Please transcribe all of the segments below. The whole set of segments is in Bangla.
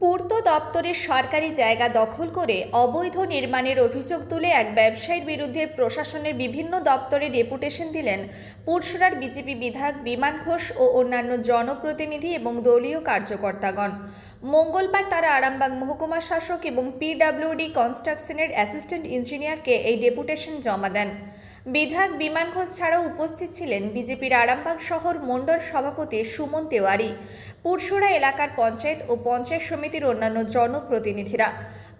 পূর্ত দপ্তরের সরকারি জায়গা দখল করে অবৈধ নির্মাণের অভিযোগ তুলে এক ব্যবসায়ীর বিরুদ্ধে প্রশাসনের বিভিন্ন দপ্তরে ডেপুটেশন দিলেন পুরসুরার বিজেপি বিধায়ক বিমান ঘোষ ও অন্যান্য জনপ্রতিনিধি এবং দলীয় কার্যকর্তাগণ। মঙ্গলবার তারা আরামবাগ মহকুমা শাসক এবং পিডাব্লিউডি কনস্ট্রাকশনের অ্যাসিস্ট্যান্ট ইঞ্জিনিয়ারকে এই ডেপুটেশন জমা দেন। বিধায়ক বিমান ঘোষ ছাড়াও উপস্থিত ছিলেন বিজেপির আরামবাগ শহর মণ্ডল সভাপতি সুমন তেওয়ারি পুরসুরা এলাকার পঞ্চায়েত ও পঞ্চায়েত সমিতির অন্যান্য জনপ্রতিনিধিরা।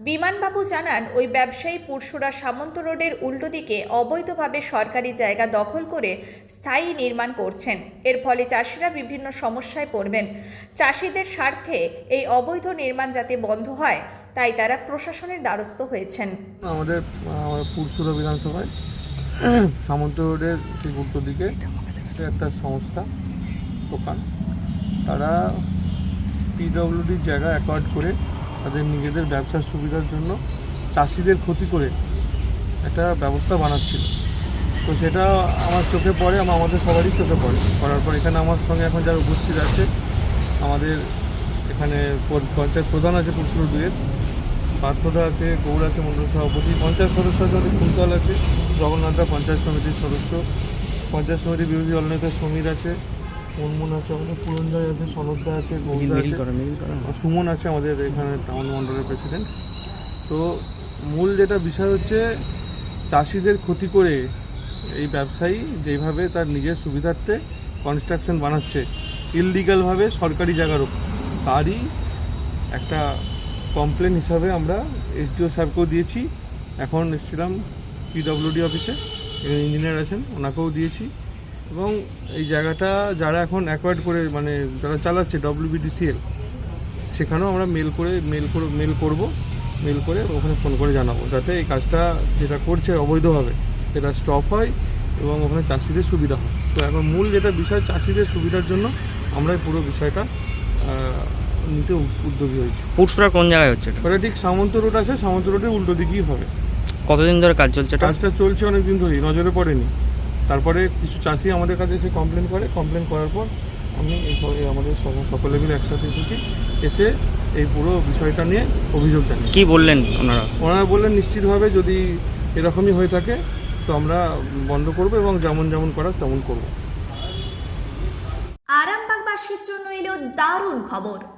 বিমানবাবু জানান, ওই ব্যবসায়ী পুরসুরা সামন্ত রোডের উল্টো দিকে অবৈধভাবে সরকারি জায়গা দখল করে স্থায়ী নির্মাণ করছেন। এর ফলে চাষিরা বিভিন্ন সমস্যায় পড়বেন। চাষিদের স্বার্থে এই অবৈধ নির্মাণ যাতে বন্ধ হয়, তাই তারা প্রশাসনের দ্বারস্থ হয়েছেন। আমাদের পুরসুরা বিধানসভায় সামন্ত রোডের ঠিক উল্টো দিকে একটা সংস্থা, দোকান। তারা পিডব্লিউডির জায়গা অ্যাকোয়ার্ড করে তাদের নিজেদের ব্যবসার সুবিধার জন্য চাষিদের ক্ষতি করে একটা ব্যবস্থা বানাচ্ছিল। তো সেটা আমার চোখে পড়ে, আমার, আমাদের সবারই চোখে পড়ে। পড়ার পর এখানে আমার সঙ্গে এখন যারা উপস্থিত আছে, আমাদের এখানে পঞ্চায়েত প্রধান আছে পুরসুর দুয়ের। পার্থদা আছে গৌর আছে মন্ডল সভাপতি পঞ্চায়েত সদস্য আছে আমাদের কুন্তল আছে জগন্নাথদা পঞ্চায়েত সমিতির সদস্য। পঞ্চায়েত সমিতির বিরোধী দলনেতা সমীর আছে মনমোহন আছে আমাদের পুরঞ্জয় আছে সনদদা আছে গৌরদা আছে সুমন আছে আমাদের এখানে টাউন মন্ডলের প্রেসিডেন্ট। তো মূল যেটা বিষয় হচ্ছে চাষিদের ক্ষতি করে এই ব্যবসায়ী যেভাবে তার নিজের সুবিধার্থে কনস্ট্রাকশন বানাচ্ছে ইললিগালভাবে সরকারি জায়গার ওপর তারই একটা কমপ্লেন হিসাবে আমরা এসডিও সাহেবকেও দিয়েছি। এখন এসেছিলাম পিডব্লিউডি অফিসে ইঞ্জিনিয়ার আছেন, ওনাকেও দিয়েছি। এবং এই জায়গাটা যারা এখন অ্যাকোয়ার্ড করে মানে যারা চালাচ্ছে ডব্লিউবিডিসিএল সেখানেও আমরা মেল করে মেল করে মেল করব। মেল করে ওখানে ফোন করে জানাব, যাতে এই কাজটা যেটা করছে অবৈধভাবে, সেটা স্টপ হয় এবং ওখানে চাষিদের সুবিধা হয়। তো এখন মূল যেটা বিষয়, চাষিদের সুবিধার জন্য আমরা পুরো বিষয়টা নিতে উদ- উদ্যোগী হয়েছি। পুরসুরা কোন জায়গায় হচ্ছে এটা? ওটা ঠিক সামন্ত রোড আছে সামন্ত রোডের উল্টো দিকেই হবে। কতদিন ধরে কাজ চলছে এটা? কাজটা চলছে অনেক দিন ধরেই নজরে পড়েনি। তারপরে কিছু চাষি আমাদের কাছে এসে কমপ্লেন করে। কমপ্লেন করার পর আমি এই এই আমাদের সকলে মিলে একসাথে এসেছি। এসে এই পুরো বিষয়টা নিয়ে অভিযোগ জানাই। কি বললেন ওনারা? ওনারা বললেন নিশ্চিতভাবে যদি এরকমই হয়ে থাকে তো আমরা বন্ধ করব এবং যেমন যেমন করার তেমন করব। আরামবাগবাসীর জন্য এলো দারুণ খবর।